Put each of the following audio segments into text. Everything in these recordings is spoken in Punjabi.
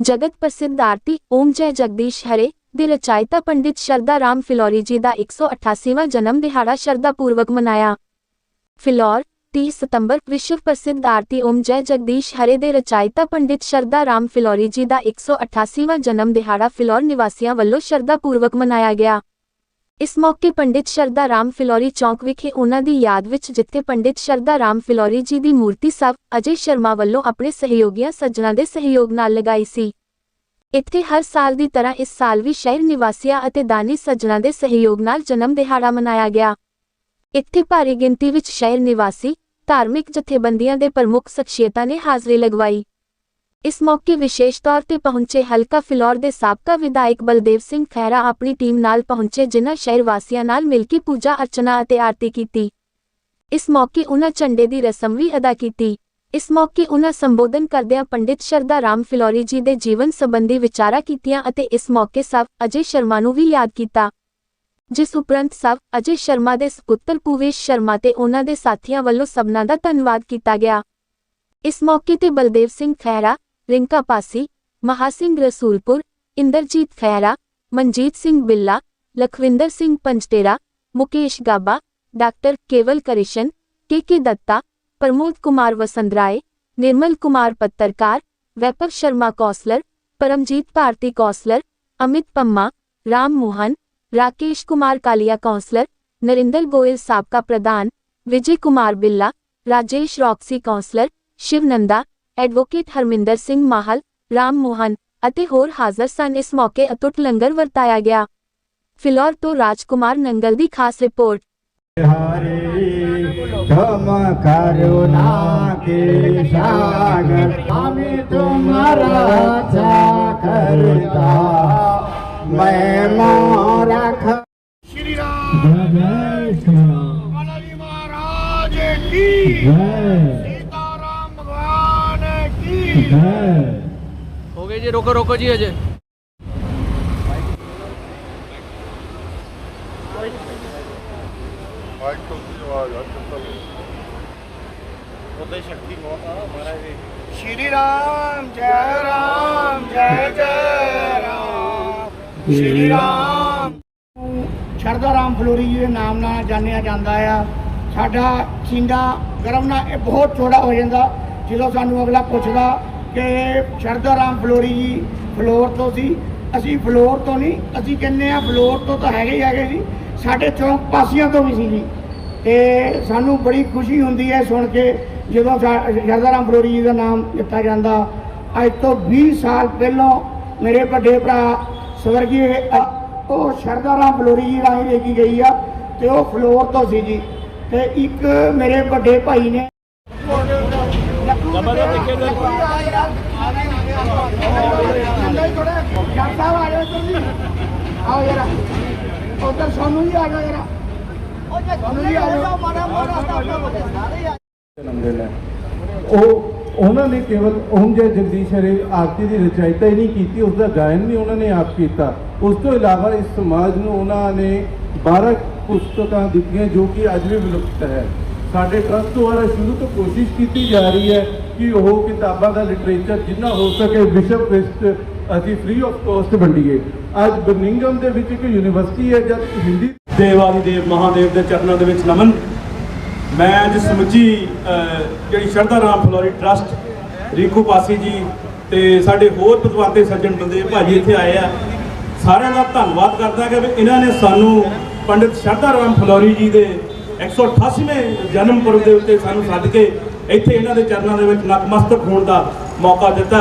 ਜਗਤ ਪ੍ਰਸਿੱਧ ਆਰਤੀ ਓਮ ਜੈ ਜਗਦੀਸ਼ ਹਰੇ ਦੇ ਰਚਾਇਤਾ ਪੰਡਿਤ ਸ਼ਰਦਾ ਰਾਮ ਫਿਲੌਰੀ ਜੀ ਦਾ 188ਵਾਂ ਜਨਮ ਦਿਹਾੜਾ ਸ਼ਰਧਾ ਪੂਰਵਕ ਮਨਾਇਆ ਫਿਲੌਰ 30 ਸਤੰਬਰ ਵਿਸ਼ਵ ਪ੍ਰਸਿੱਧ ਆਰਤੀ ਓਮ ਜੈ ਜਗਦੀਸ਼ ਹਰੇ ਦੇ ਰਚਾਇਤਾ ਪੰਡਿਤ ਸ਼ਰਦਾ ਰਾਮ ਫਿਲੌਰੀ ਜੀ ਦਾ 188ਵਾਂ ਜਨਮ ਦਿਹਾੜਾ ਫਿਲੌਰ ਨਿਵਾਸੀਆਂ ਵੱਲੋਂ ਸ਼ਰਧਾ ਪੂਰਵਕ ਮਨਾਇਆ ਗਿਆ ਇਸ ਮੌਕੇ ਪੰਡਿਤ ਸ਼ਰਦਾ ਰਾਮ ਫਿਲੌਰੀ ਚੌਂਕ ਵਿਖੇ ਉਹਨਾਂ ਦੀ ਯਾਦ ਵਿੱਚ ਜਿੱਥੇ ਪੰਡਿਤ ਸ਼ਰਦਾ ਰਾਮ ਫਿਲੌਰੀ ਜੀ ਦੀ ਮੂਰਤੀ ਸਭ ਅਜੇ ਸ਼ਰਮਾ ਵੱਲੋਂ ਆਪਣੇ ਸਹਿਯੋਗੀਆਂ ਸੱਜਣਾ ਦੇ ਸਹਿਯੋਗ ਨਾਲ ਲਗਾਈ ਸੀ। ਇੱਥੇ ਹਰ ਸਾਲ ਦੀ ਤਰ੍ਹਾਂ ਇਸ ਸਾਲ ਵੀ ਸ਼ਹਿਰ ਨਿਵਾਸੀਆਂ ਅਤੇ ਦਾਨੀ ਸੱਜਣਾ ਦੇ ਸਹਿਯੋਗ ਨਾਲ ਜਨਮ ਦਿਹਾੜਾ ਮਨਾਇਆ ਗਿਆ। ਇੱਥੇ ਭਾਰੀ ਗਿਣਤੀ ਵਿੱਚ ਸ਼ਹਿਰ ਨਿਵਾਸੀ, ਧਾਰਮਿਕ ਜਥੇਬੰਦੀਆਂ ਦੇ ਪ੍ਰਮੁੱਖ ਸ਼ਖਸੀਅਤਾਂ ਨੇ ਹਾਜ਼ਰੀ ਲਗਵਾਈ। ਇਸ ਮੌਕੇ ਵਿਸ਼ੇਸ਼ ਤੌਰ ਤੇ ਪਹੁੰਚੇ ਹਲਕਾ ਫਿਲੌਰ ਦੇ ਸਾਬਕਾ ਵਿਧਾਇਕ ਬਲਦੇਵ ਸਿੰਘ ਖਹਿਰਾ ਆਪਣੀ ਟੀਮ ਨਾਲ ਪਹੁੰਚੇ, ਜਿਨ੍ਹਾਂ ਸ਼ਹਿਰ ਵਾਸੀਆਂ ਨਾਲ ਮਿਲ ਕੇ ਪੂਜਾ ਅਰਚਨਾ ਅਤੇ ਆਰਤੀ ਕੀਤੀ। ਇਸ ਮੌਕੇ ਉਨ੍ਹਾਂ ਝੰਡੇ ਦੀ ਰਸਮ ਵੀ ਅਦਾ ਕੀਤੀ। ਇਸ ਮੌਕੇ ਉਨ੍ਹਾਂ ਸੰਬੋਧਨ ਕਰਦਿਆਂ ਪੰਡਿਤ ਸ਼ਰਦਾ ਰਾਮ ਫਿਲੌਰੀ ਜੀ ਦੇ ਜੀਵਨ ਸੰਬੰਧੀ ਵਿਚਾਰਾ ਕੀਤੀਆਂ ਅਤੇ ਇਸ ਮੌਕੇ ਸਭ ਅਜੇ ਸ਼ਰਮਾ ਨੂੰ ਵੀ ਯਾਦ ਕੀਤਾ। ਜਿਸ ਉਪਰੰਤ ਸਭ ਅਜੇ ਸ਼ਰਮਾ ਦੇ ਸੁਪੁੱਤਰ ਪੂਵੇਸ਼ ਸ਼ਰਮਾ ਤੇ ਉਹਨਾਂ ਦੇ ਸਾਥੀਆਂ ਵੱਲੋਂ ਸਭਨਾਂ ਦਾ ਧੰਨਵਾਦ ਕੀਤਾ ਗਿਆ। ਇਸ ਮੌਕੇ ਤੇ ਬਲਦੇਵ ਸਿੰਘ ਖਹਿਰਾ ਰਿੰਕਾ ਪਾਸੀ ਮਹਾ ਸਿੰਘ ਰਸੂਲਪੁਰ ਇੰਦਰਜੀਤ ਖਹਿਰਾ ਮਨਜੀਤ ਸਿੰਘ ਬਿੱਲਾ ਲਖਵਿੰਦਰ ਸਿੰਘ ਪੰਜਟੇਰਾ ਮੁਕੇਸ਼ ਗਾਬਾ ਡਾਕਟਰ ਕੇਵਲ ਕਰਿਸ਼ਨ ਕੇ ਕੇ ਦੱਤਾ ਪ੍ਰਮੋਦ ਕੁਮਾਰ ਵਸੰਦਰਾਏ ਨਿਰਮਲ ਕੁਮਾਰ ਪੱਤਰਕਾਰ ਵੈਪਕ Sharma councillor Paramjit Bharti councillor Amit Pamma Ram Mohan Rakesh Kumar Kalia councillor Narinder Goyal ਸਾਬਕਾ ਪ੍ਰਧਾਨ Vijay Kumar Billa Rajesh Roxy councillor Shivnanda advocate Harminder Singh Mahal Ram Mohan ਅਤੇ ਹੋਰ ਹਾਜ਼ਰ ਸਨ ਇਸ ਮੌਕੇ ਅਟੁੱਟ ਲੰਗਰ ਵਰਤਾਇਆ ਗਿਆ ਫਿਲੌਰ ਤੋਂ ਰਾਜਕੁਮਾਰ ਨੰਗਲ ਦੀ ਖਾਸ ਰਿਪੋਰਟ हरे तुम करुणा के सागर हम तुम्हारा अच्छा करता मैं मोरा ख श्री राम जय श्री राम बालाजी महाराज की जय ਹੋ। ਗਏ ਜੀ ਰੋਕੋ ਰੋਕੋ ਜੀ ਅਜੇ। ਸ਼ਕਤੀ ਸ਼੍ਰੀ ਰਾਮ ਜੈ ਰਾਮ ਜੈ ਜੈ ਰਾਮ। ਸ਼ਰਦਾ ਰਾਮ। ਫਲੋਰੀ ਜੀ ਦੇ ਨਾਮ ਨਾਲ ਜਾਣਿਆ ਜਾਂਦਾ ਆ। ਸਾਡਾ ਚਿੰਦਾ ਗਰਮ ਨਾਲ ਇਹ ਬਹੁਤ ਛੋੜਾ ਹੋ ਜਾਂਦਾ। ਜਦੋਂ ਸਾਨੂੰ ਅਗਲਾ ਪੁੱਛਦਾ ਕਿ ਸ਼ਰਦਾ ਰਾਮ ਫਲੋਰੀ ਜੀ ਫਲੋਰ ਤੋਂ ਸੀ। ਅਸੀਂ ਫਲੋਰ ਤੋਂ ਨਹੀਂ, ਅਸੀਂ ਕਹਿੰਦੇ ਆ ਫਲੋਰ ਤੋਂ ਤਾਂ ਹੈਗੇ ਹੀ ਹੈਗੇ ਸੀ। ਸਾਡੇ ਚੌਂਕ ਪਾਸੀਆਂ ਤੋਂ ਵੀ ਸੀ ਜੀ। ਤੇ ਸਾਨੂੰ ਬੜੀ ਖੁਸ਼ੀ ਹੁੰਦੀ ਹੈ ਸੁਣ ਕੇ, ਜਦੋਂ ਸ਼ਾ- ਸ਼ਰਦਾ ਰਾਮ ਫਲੋਰੀ ਜੀ ਦਾ ਨਾਮ ਦਿੱਤਾ ਜਾਂਦਾ। ਅੱਜ ਤੋਂ 20 ਸਾਲ ਪਹਿਲਾਂ ਮੇਰੇ ਵੱਡੇ ਭਰਾ ਸਵਰਗੀ ਉਹ ਸ਼ਰਦਾ ਰਾਮ ਫਲੋਰੀ ਜੀ ਰਾਹੀਂ ਲੈ ਕੇ ਗਈ ਆ, ਤੇ ਉਹ ਫਲੋਰ ਤੋਂ ਸੀ ਜੀ। ਤੇ ਇੱਕ ਮੇਰੇ ਵੱਡੇ ਭਾਈ ਨੇ ਆਓ ਯਾਰ ਉਧਰ ਸੋਨੂੰ ਜੀ ਆ ਜਾਓ ਯਾਰ ਸੋਨੂੰ ਜੀ ਆ ਜਾਓ। ਜਨਮ ਦਿਨ ਹੈ ਉਹ ਉਹਨਾਂ ਨੇ ਕੇਵਲ ਓਮ ਜੈ ਜਗਦੀਸ਼ ਹਰੇ ਆਰਤੀ ਦੀ ਰਚਾਇਤਾ ਹੀ ਨਹੀਂ ਕੀਤੀ ਉਸ ਦਾ ਗਾਇਨ ਵੀ ਉਹਨਾਂ ਨੇ ਆਪ ਕੀਤਾ। ਉਸ ਤੋਂ ਇਲਾਵਾ ਇਸ ਸਮਾਜ ਨੂੰ ਉਹਨਾਂ ਨੇ 12 ਪੁਸਤਕਾਂ ਦਿੱਤੀਆਂ ਜੋ ਕਿ ਅੱਜ ਵੀ ਵਿਲੁਪਤ ਹੈ। ਸਾਡੇ ਟਰਸਟ ਦੁਆਰਾ ਸ਼ੁਰੂ ਤੋਂ ਕੋਸ਼ਿਸ਼ ਕੀਤੀ ਜਾ ਰਹੀ ਹੈ ਕਿ ਉਹ ਕਿਤਾਬਾਂ ਦਾ ਲਿਟਰੇਚਰ ਜਿੰਨਾ ਹੋ ਸਕੇ ਵਿਸ਼ਵ ਵਿੱਚ ਅਸੀਂ ਫ੍ਰੀ ਆਫ ਕਾਸਟ ਵੰਡੀਏ। ਅੱਜ ਬਰਮਿੰਗਮ ਦੇ ਵਿੱਚ ਇੱਕ ਯੂਨੀਵਰਸਿਟੀ ਹੈ, ਜਦ ਹਿੰਦੀ ਦੇਵਾਦੀ ਦੇਵ, ਮਹਾਦੇਵ ਦੇ ਚਰਨਾਂ ਦੇ ਵਿੱਚ ਨਮਨ। ਮੈਂ ਅੱਜ ਸਮੁੱਚੀ ਜਿਹੜੀ ਸ਼ਰਧਾ ਰਾਮ ਫਲੋਰੀ ਟਰਸਟ ਰੀਕੂ ਪਾਸੀ ਜੀ ਤੇ ਸਾਡੇ ਹੋਰ ਪਤਵੰਤੇ ਸੱਜਣ ਬੰਦੇ ਭਾਜੀ ਇੱਥੇ ਆਏ ਆ। ਸਾਰਿਆਂ ਦਾ ਧੰਨਵਾਦ ਕਰਦਾ ਕਿ ਵੀ ਇਹਨਾਂ ਨੇ ਸਾਨੂੰ ਪੰਡਿਤ ਸ਼ਰਧਾ ਰਾਮ ਫਲੋਰੀ ਜੀ ਦੇ 188ਵੇਂ ਜਨਮ ਪੁਰਬ ਦੇ ਉੱਤੇ ਸਾਨੂੰ ਸੱਦ ਕੇ ਇੱਥੇ ਇਹਨਾਂ ਦੇ ਚਰਨਾਂ ਦੇ ਵਿੱਚ ਨਤਮਸਤਕ ਹੋਣ ਦਾ ਮੌਕਾ ਦਿੱਤਾ।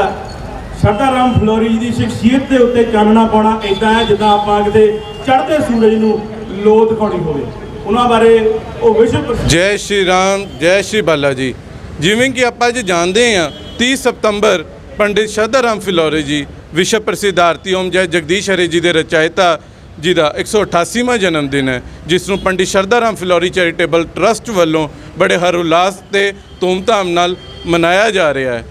ਸ਼ਰਧਾ ਰਾਮ ਫਲੋਰੀ ਜੀ ਦੀ ਸ਼ਖਸੀਅਤ ਦੇ ਉੱਤੇ ਚਾਨਣਾ ਪਾਉਣਾ ਇਦਾਂ ਹੈ ਜਿੱਦਾਂ ਆਪਾਂ ਕਿਤੇ ਚੜ੍ਹਦੇ ਸੂਰਜ ਨੂੰ ਲੋ ਦਿਖਾਉਣੀ ਹੋਵੇ। ਉਹਨਾਂ ਬਾਰੇ ਉਹ ਵਿਸ਼ਵ ਜੈ ਸ਼੍ਰੀ ਰਾਮ, ਜੈ ਸ਼੍ਰੀ ਬਾਲਾ ਜੀ। ਜਿਵੇਂ ਕਿ ਆਪਾਂ ਅੱਜ ਜਾਣਦੇ ਹਾਂ 30 ਸਤੰਬਰ ਪੰਡਿਤ ਸ਼ਰਧਾ ਰਾਮ ਫਿਲੌਰੇ ਜੀ, ਵਿਸ਼ਵ ਪ੍ਰਸਿੱਧ ਆਰਤੀ ਓਮ ਜੈ ਜਗਦੀਸ਼ ਹਰੇ ਜੀ ਦੇ ਰਚਾਇਤਾ ਜੀ ਦਾ 188ਵਾਂ ਜਨਮ ਦਿਨ ਹੈ, ਜਿਸ ਨੂੰ ਪੰਡਿਤ ਸ਼ਰਧਾ ਰਾਮ ਫਿਲੌਰੀ ਚੈਰੀਟੇਬਲ ਟਰਸਟ ਵੱਲੋਂ ਬੜੇ ਹਰਉਲਾਸ ਤੇ ਧੂਮਧਾਮ ਨਾਲ ਮਨਾਇਆ ਜਾ ਰਿਹਾ ਹੈ।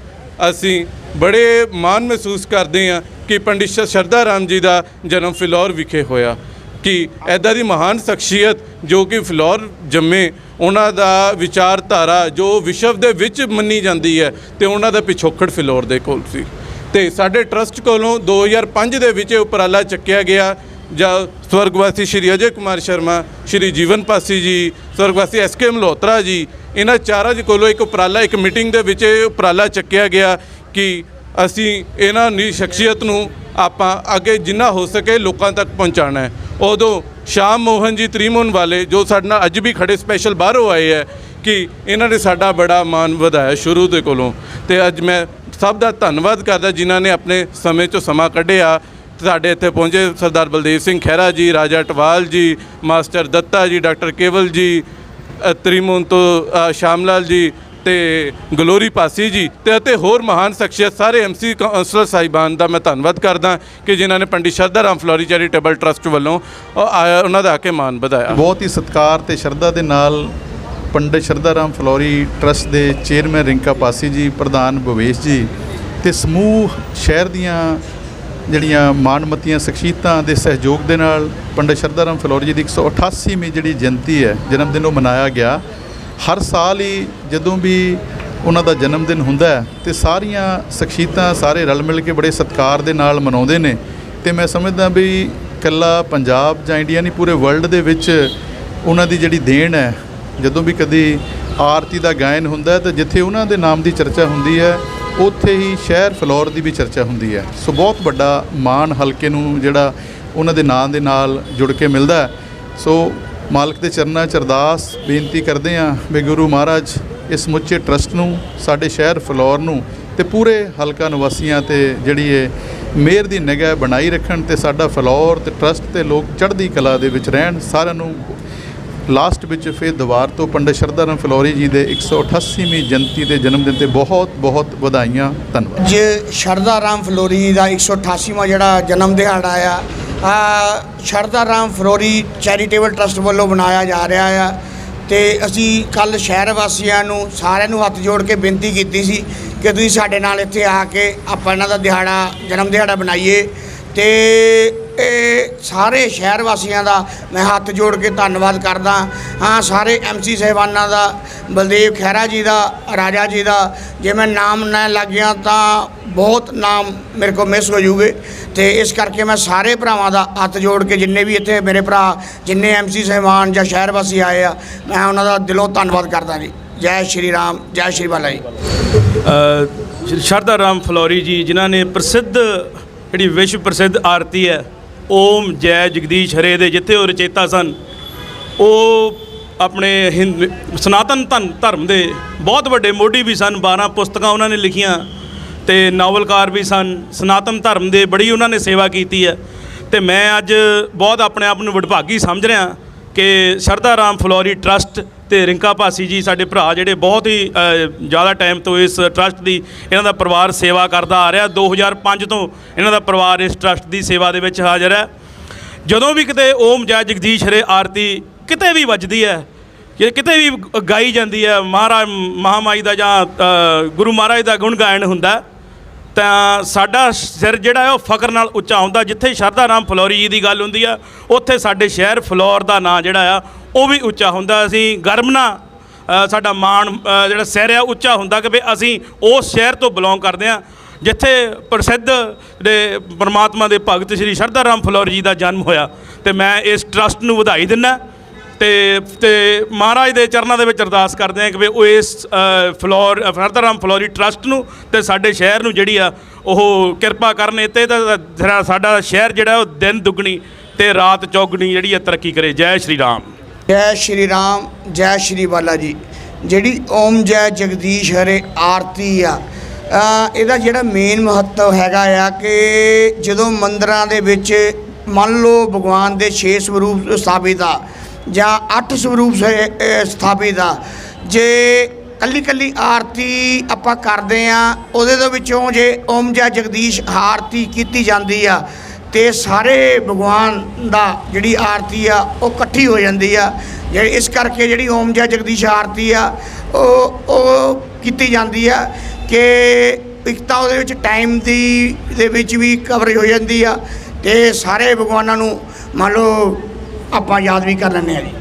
ਅਸੀਂ ਬੜੇ ਮਾਣ ਮਹਿਸੂਸ ਕਰਦੇ ਹਾਂ ਕਿ ਪੰਡਿਤ ਸ਼- ਸ਼ਰਧਾ ਰਾਮ ਜੀ ਦਾ ਜਨਮ ਫਿਲੌਰ ਵਿਖੇ ਹੋਇਆ। ਕਿ ਐਦਾਂ ਦੀ ਮਹਾਨ ਸ਼ਖਸੀਅਤ ਜੋ ਕਿ ਫਲੋਰ ਜੰਮੇ, ਉਹਨਾਂ ਦਾ ਵਿਚਾਰਧਾਰਾ ਜੋ ਵਿਸ਼ਵ ਦੇ ਵਿੱਚ ਮੰਨੀ ਜਾਂਦੀ ਹੈ ਤੇ ਉਹਨਾਂ ਦਾ ਪਿਛੋਕੜ ਫਲੋਰ ਦੇ ਕੋਲ ਸੀ। ਤੇ ਸਾਡੇ ਟਰਸਟ ਕੋਲੋਂ 2005 ਦੇ ਵਿੱਚ ਇਹ ਉਪਰਾਲਾ ਚੱਕਿਆ ਗਿਆ ਜਾਂ ਸਵਰਗਵਾਸੀ ਸ਼੍ਰੀ ਅਜੇ ਕੁਮਾਰ ਸ਼ਰਮਾ, ਸ਼੍ਰੀ ਜੀਵਨ ਪਾਸੀ ਜੀ, ਸਵਰਗਵਾਸੀ ਐਸ ਕੇ ਮਲਹੋਤਰਾ ਜੀ, ਇਹਨਾਂ ਚਾਰਾਂ ਜੀ ਕੋਲੋਂ ਇੱਕ ਉਪਰਾਲਾ, ਇੱਕ ਮੀਟਿੰਗ ਦੇ ਵਿੱਚ ਇਹ ਉਪਰਾਲਾ ਚੱਕਿਆ ਗਿਆ ਕਿ ਅਸੀਂ ਇਹਨਾਂ ਦੀ ਸ਼ਖਸੀਅਤ ਨੂੰ ਆਪਾਂ ਅੱਗੇ ਜਿੰਨਾ ਹੋ ਸਕੇ ਲੋਕਾਂ ਤੱਕ ਪਹੁੰਚਾਉਣਾ ਹੈ। ਉਦੋਂ ਸ਼ਾਮ ਮੋਹਨ ਜੀ ਤ੍ਰਿਮੋਨ ਵਾਲੇ, ਜੋ ਸਾਡੇ ਨਾਲ ਅੱਜ ਵੀ ਖੜੇ ਸਪੈਸ਼ਲ ਬਾਹਰੋਂ ਆਏ ਹੈ ਕਿ ਇਹਨਾਂ ਨੇ ਸਾਡਾ ਬੜਾ ਮਾਣ ਵਧਾਇਆ ਸ਼ੁਰੂ ਦੇ ਕੋਲੋਂ। ਤੇ ਅੱਜ ਮੈਂ ਸਭ ਦਾ ਧੰਨਵਾਦ ਕਰਦਾ ਜਿਨ੍ਹਾਂ ਨੇ ਆਪਣੇ ਸਮੇਂ ਚੋਂ ਸਮਾਂ ਕੱਢਿਆ। ਸਾਡੇ ਇੱਥੇ ਪਹੁੰਚੇ ਸਰਦਾਰ ਬਲਦੇਵ ਸਿੰਘ ਖਹਿਰਾ ਜੀ ਰਾਜਾ ਟਵਾਲ ਜੀ ਮਾਸਟਰ ਦੱਤਾ ਜੀ ਡਾਕਟਰ ਕੇਵਲ ਜੀ ਤ੍ਰਿਮੂਨ ਤੋਂ ਅ, ਸ਼ਾਮ ਲਾਲ ਜੀ ਤੇ ਗਲੋਰੀ ਪਾਸੀ ਜੀ ਤੇ ਅਤੇ ਹੋਰ ਮਹਾਨ ਸ਼ਖਸੀਅਤ ਸਾਰੇ ਐਮਸੀ ਕਾਉਂਸਲਰ ਸਾਹਿਬਾਨ ਦਾ ਮੈਂ ਧੰਨਵਾਦ ਕਰਦਾ ਕਿ ਜਿਨ੍ਹਾਂ ਨੇ ਪੰਡਿਤ ਸ਼ਰਧਾ ਰਾਮ ਫਲੋਰੀ ਚੈਰੀਟੇਬਲ ਟਰਸਟ ਵੱਲੋਂ ਅ, ਉਹਨਾਂ ਦਾ ਆ ਕੇ ਮਾਣ ਵਧਾਇਆ। ਬਹੁਤ ਹੀ ਸਤਿਕਾਰ ਤੇ ਸ਼ਰਧਾ ਦੇ ਨਾਲ ਪੰਡਿਤ ਸ਼ਰਧਾ ਰਾਮ ਫਲੋਰੀ ਟਰਸਟ ਦੇ ਚੇਅਰਮੈਨ ਰਿੰਕਾ ਪਾਸੀ ਜੀ ਪ੍ਰਧਾਨ ਭਵੇਸ਼ ਜੀ ਤੇ ਸਮੂਹ ਸ਼ਹਿਰ ਦੀਆਂ ਜਿਹੜੀਆਂ ਮਾਣਮੱਤੀਆਂ ਸ਼ਖਸੀਅਤਾਂ ਦੇ ਸਹਿਯੋਗ ਦੇ ਨਾਲ ਪੰਡਿਤ ਸ਼ਰਧਾ ਰਾਮ ਫਲੋਰੀ ਜੀ ਦੀ 188ਵੀਂ ਜਿਹੜੀ ਜਯੰਤੀ ਹੈ, ਜਨਮ ਦਿਨ ਉਹ ਮਨਾਇਆ ਗਿਆ। ਹਰ ਸਾਲ ਹੀ ਜਦੋਂ ਵੀ ਉਹਨਾਂ ਦਾ ਜਨਮ ਦਿਨ ਹੁੰਦਾ ਹੈ, ਤੇ ਸਾਰੀਆਂ ਸ਼ਖਸੀਅਤਾਂ ਸਾਰੇ ਰਲ ਮਿਲ ਕੇ ਬੜੇ ਸਤਿਕਾਰ ਦੇ ਨਾਲ ਮਨਾਉਂਦੇ ਨੇ। ਤੇ ਮੈਂ ਸਮਝਦਾ ਵੀ ਇਕੱਲਾ ਪੰਜਾਬ ਜਾਂ ਇੰਡੀਆ ਨਹੀਂ, ਪੂਰੇ ਵਰਲਡ ਦੇ ਵਿੱਚ ਉਹਨਾਂ ਦੀ ਜਿਹੜੀ ਦੇਣ ਹੈ, ਜਦੋਂ ਵੀ ਕਦੀ ਆਰਤੀ ਦਾ ਗਾਇਨ ਹੁੰਦਾ ਹੈ, ਤਾਂ ਜਿੱਥੇ ਉਹਨਾਂ ਦੇ ਨਾਮ ਦੀ ਚਰਚਾ ਹੁੰਦੀ ਹੈ ਉੱਥੇ ਹੀ ਸ਼ਹਿਰ ਫਲੋਰ ਦੀ ਵੀ ਚਰਚਾ ਹੁੰਦੀ ਹੈ। ਸੋ ਬਹੁਤ ਵੱਡਾ ਮਾਣ ਹਲਕੇ ਨੂੰ ਜਿਹੜਾ ਉਹਨਾਂ ਦੇ ਨਾਂ ਦੇ ਨਾਲ ਜੁੜ ਕੇ ਮਿਲਦਾ ਹੈ। ਸੋ ਮਾਲਕ ਦੇ ਚਰਨਾਂ 'ਚ ਅਰਦਾਸ ਬੇਨਤੀ ਕਰਦੇ ਹਾਂ ਵੀ ਗੁਰੂ ਮਹਾਰਾਜ ਇਸ ਸਮੁੱਚੇ ਟਰਸਟ ਨੂੰ, ਸਾਡੇ ਸ਼ਹਿਰ ਫਲੋਰ ਨੂੰ ਤੇ ਪੂਰੇ ਹਲਕਾ ਨਿਵਾਸੀਆਂ ਤੇ ਜਿਹੜੀ ਇਹ ਮੇਰ ਦੀ ਨਿਗਾਹ ਬਣਾਈ ਰੱਖਣ ਤੇ ਸਾਡਾ ਫਲੋਰ ਤੇ ਟਰਸਟ ਤੇ ਲੋਕ ਚੜ੍ਹਦੀ ਕਲਾ ਦੇ ਵਿੱਚ ਰਹਿਣ, ਸਾਰਿਆਂ ਨੂੰ ਲਾਸਟ ਵਿੱਚ ਫਿਰ ਦੁਬਾਰ ਤੋਂ ਪੰਡਿਤ ਸ਼ਰਧਾ ਰਾਮ ਫਲੋਰੀ ਜੀ ਦੇ 188ਵੀਂ ਜਯੰਤੀ ਦੇ ਜਨਮ ਦਿਨ ਤੇ ਬਹੁਤ ਬਹੁਤ ਵਧਾਈਆਂ, ਧੰਨਵਾਦ। ਜੇ ਸ਼ਰਦਾ ਰਾਮ ਫਲੋਰੀ ਜੀ ਦਾ 188ਵਾਂ ਜਿਹੜਾ ਜਨਮ ਦਿਹਾੜਾ ਆ ਆ ਸ਼ਰਦਾ ਰਾਮ ਫਲੋਰੀ ਚੈਰੀਟੇਬਲ ਟਰਸਟ ਵੱਲੋਂ ਬਣਾਇਆ ਜਾ ਰਿਹਾ ਆ ਤੇ ਅਸੀਂ ਕੱਲ ਸ਼ਹਿਰ ਵਾਸੀਆਂ ਨੂੰ ਸਾਰਿਆਂ ਨੂੰ ਹੱਥ ਜੋੜ ਕੇ ਬੇਨਤੀ ਕੀਤੀ ਸੀ ਕਿ ਤੁਸੀਂ ਸਾਡੇ ਨਾਲ ਇੱਥੇ ਆ ਕੇ ਆਪਾਂ ਇਹਨਾਂ ਦਾ ਦਿਹਾੜਾ, ਜਨਮ ਦਿਹਾੜਾ ਬਣਾਈਏ ਤੇ ਇਹ ਸਾਰੇ ਸ਼ਹਿਰ ਵਾਸੀਆਂ ਦਾ ਮੈਂ ਹੱਥ ਜੋੜ ਕੇ ਧੰਨਵਾਦ ਕਰਦਾ ਹਾਂ। ਸਾਰੇ ਐਮਸੀ ਸਹਿਬਾਨਾਂ ਦਾ ਬਲਦੇਵ ਖਹਿਰਾ ਜੀ ਦਾ ਰਾਜਾ ਜੀ ਦਾ ਜੇ ਮੈਂ ਨਾਮ ਨਾ ਲੱਗਿਆ ਤਾਂ ਬਹੁਤ ਨਾਮ ਮੇਰੇ ਕੋਲ ਮਿਸ ਹੋ ਜੂਗੇ। ਤੇ ਇਸ ਕਰਕੇ ਮੈਂ ਸਾਰੇ ਭਰਾਵਾਂ ਦਾ ਹੱਥ ਜੋੜ ਕੇ ਜਿੰਨੇ ਵੀ ਇੱਥੇ ਮੇਰੇ ਭਰਾ ਜਿੰਨੇ ਐਮਸੀ ਸਹਿਬਾਨ ਜਾਂ ਸ਼ਹਿਰ ਵਾਸੀ ਆਏ ਆ ਮੈਂ ਉਹਨਾਂ ਦਾ ਦਿਲੋਂ ਧੰਨਵਾਦ ਕਰਦਾ ਜੀ। ਜੈ ਸ਼੍ਰੀ ਰਾਮ ਜੈ ਸ਼੍ਰੀ ਬਾਲਾ ਜੀ। ਅ, ਸ਼ਰਧਾ ਰਾਮ ਫਲੋਰੀ ਜੀ ਜਿਨ੍ਹਾਂ ਨੇ ਪ੍ਰਸਿੱਧ ਜਿਹੜੀ ਵਿਸ਼ਵ ਪ੍ਰਸਿੱਧ ਆਰਤੀ ਹੈ ਓਮ ਜੈ ਜਗਦੀਸ਼ ਹਰੇ ਦੇ ਜਿੱਥੇ ਉਹ ਰਚੇਤਾ ਸਨ, ਉਹ ਆਪਣੇ ਹਿੰਦ, ਸਨਾਤਨ ਧਨ, ਧਰਮ ਦੇ ਬਹੁਤ ਵੱਡੇ ਮੋਢੀ ਵੀ ਸਨ 12 ਪੁਸਤਕਾਂ ਉਹਨਾਂ ਨੇ ਲਿਖੀਆਂ ਤੇ ਨਾਵਲਕਾਰ ਵੀ ਸਨ, ਸਨਾਤਨ ਧਰਮ ਦੇ ਬੜੀ ਉਹਨਾਂ ਨੇ ਸੇਵਾ ਕੀਤੀ ਹੈ ਤੇ ਮੈਂ ਅੱਜ ਬਹੁਤ ਆਪਣੇ ਆਪ ਨੂੰ ਵਡਭਾਗੀ ਸਮਝ ਰਿਹਾ ਕਿ ਸ਼ਰਧਾ ਰਾਮ ਫਲੋਰੀ ਟਰਸਟ ਤੇ ਰਿੰਕਾ ਭਾਸੀ ਜੀ ਸਾਡੇ ਭਰਾ ਜਿਹੜੇ ਬਹੁਤ ਹੀ ਜ਼ਿਆਦਾ ਟਾਈਮ ਤੋਂ ਇਸ ਟਰਸਟ ਦੀ ਇਹਨਾਂ ਦਾ ਪਰਿਵਾਰ ਸੇਵਾ ਕਰਦਾ ਆ ਰਿਹਾ। 2005 ਤੋਂ ਇਹਨਾਂ ਦਾ ਪਰਿਵਾਰ ਇਸ ਟਰਸਟ ਦੀ ਸੇਵਾ ਦੇ ਵਿੱਚ ਹਾਜ਼ਰ ਹੈ। ਜਦੋਂ ਵੀ ਕਿਤੇ ਓਮ ਜੈ ਜਗਦੀਸ਼ ਹਰੇ ਆਰਤੀ ਕਿਤੇ ਵੀ ਵੱਜਦੀ ਹੈ ਜੇ ਕਿਤੇ ਵੀ ਗਾਈ ਜਾਂਦੀ ਹੈ ਮਹਾਰਾਜ ਮਹਾਮਾਈ ਦਾ ਜਾਂ ਗੁਰੂ ਮਹਾਰਾਜ ਦਾ ਗੁਣ ਗਾਇਨ ਹੁੰਦਾ ਤਾਂ ਸਾਡਾ ਸਿਰ ਜਿਹੜਾ ਹੈ ਉਹ ਫਕਰ ਨਾਲ ਉੱਚਾ ਹੁੰਦਾ, ਜਿੱਥੇ ਸ਼ਰਧਾ ਰਾਮ ਫਲੋਰੀ ਜੀ ਦੀ ਗੱਲ ਹੁੰਦੀ ਆ, ਉੱਥੇ ਸਾਡੇ ਸ਼ਹਿਰ ਫਲੋਰ ਦਾ ਨਾਂ ਜਿਹੜਾ ਆ, ਉਹ ਵੀ ਉੱਚਾ ਹੁੰਦਾ। ਅਸੀਂ ਗਰਮ ਨਾਲ ਸਾਡਾ ਮਾਣ ਜਿਹੜਾ ਸਿਰ ਆ, ਉੱਚਾ ਹੁੰਦਾ ਕਿ ਵੀ ਅਸੀਂ ਉਸ ਸ਼ਹਿਰ ਤੋਂ ਬਿਲੋਂਗ ਕਰਦੇ ਆ ਜਿੱਥੇ ਪ੍ਰਸਿੱਧ ਜਿਹੜੇ ਪਰਮਾਤਮਾ ਦੇ ਭਗਤ ਸ੍ਰੀ ਸ਼ਰਧਾ ਰਾਮ ਫਲੋਰ ਜੀ ਦਾ ਜਨਮ ਹੋਇਆ। ਤੇ ਮੈਂ ਇਸ ਟਰਸਟ ਨੂੰ ਵਧਾਈ ਦਿੰਦਾ। ਤੇ ਤੇ ਮਹਾਰਾਜ ਦੇ ਚਰਨਾਂ ਦੇ ਵਿੱਚ ਅਰਦਾਸ ਕਰਦੇ ਹਾਂ ਕਿ ਵੀ ਉਹ ਇਸ ਅ, ਫਲੋਰ ਸ਼ਰਧਾ ਰਾਮ ਫਲੋਰੀ ਟਰਸਟ ਨੂੰ ਤੇ ਸਾਡੇ ਸ਼ਹਿਰ ਨੂੰ ਜਿਹੜੀ ਆ ਉਹ ਕਿਰਪਾ ਕਰਨ ਇੱਥੇ ਤਾਂ ਜਿਹੜਾ ਸਾਡਾ ਸ਼ਹਿਰ ਜਿਹੜਾ ਉਹ ਦਿਨ ਦੁੱਗਣੀ ਤੇ ਰਾਤ ਚੌਗਣੀ ਜਿਹੜੀ ਆ ਤਰੱਕੀ ਕਰੇ। ਜੈ ਸ਼੍ਰੀ ਰਾਮ। ਜੈ ਸ਼੍ਰੀ ਰਾਮ ਜੈ ਸ਼੍ਰੀ ਬਾਲਾ ਜੀ। ਜਿਹੜੀ ਓਮ ਜੈ ਜਗਦੀਸ਼ ਹਰੇ ਆਰਤੀ ਆ ਇਹਦਾ ਜਿਹੜਾ ਮੇਨ ਮਹੱਤਵ ਹੈਗਾ ਆ ਕਿ ਜਦੋਂ ਮੰਦਰਾਂ ਦੇ ਵਿੱਚ ਮੰਨ ਲਓ ਭਗਵਾਨ ਦੇ ਛੇ ਸਰੂਪ ਸਥਾਪਿਤ ਆ ਜਾਂ ਅੱਠ ਸਰੂਪ ਸਥਾਪਿਤ ਆ। ਜੇ ਕੱਲੀ ਕੱਲੀ ਆਰਤੀ ਆਪਾਂ ਕਰਦੇ ਆ, ਉਹਦੇ ਦੇ ਵਿੱਚੋਂ ਜੇ ਓਮ ਜਾਂ ਜਗਦੀਸ਼ ਆਰਤੀ ਕੀਤੀ ਜਾਂਦੀ ਆ, ਤੇ ਸਾਰੇ ਭਗਵਾਨ ਦਾ ਜਿਹੜੀ ਆਰਤੀ ਆ, ਉਹ ਇਕੱਠੀ ਹੋ ਜਾਂਦੀ ਆ। ਜਿਹੜੀ ਇਸ ਕਰਕੇ ਜਿਹੜੀ ਓਮ ਜਾਂ ਜਗਦੀਸ਼ ਆਰਤੀ ਆ, ਉਹ ਉਹ ਕੀਤੀ ਜਾਂਦੀ ਆ ਕਿ ਇੱਕ ਤਾਂ ਉਹਦੇ ਵਿੱਚ ਟਾਈਮ ਦੀ, ਦੇ ਵਿੱਚ ਵੀ ਕਵਰੇਜ ਹੋ ਜਾਂਦੀ ਆ, ਤੇ ਸਾਰੇ ਭਗਵਾਨਾਂ ਨੂੰ ਮੰਨ ਲਓ ਆਪਾਂ ਯਾਦ ਵੀ ਕਰ ਲੈਂਦੇ ਹਾਂ ਜੀ।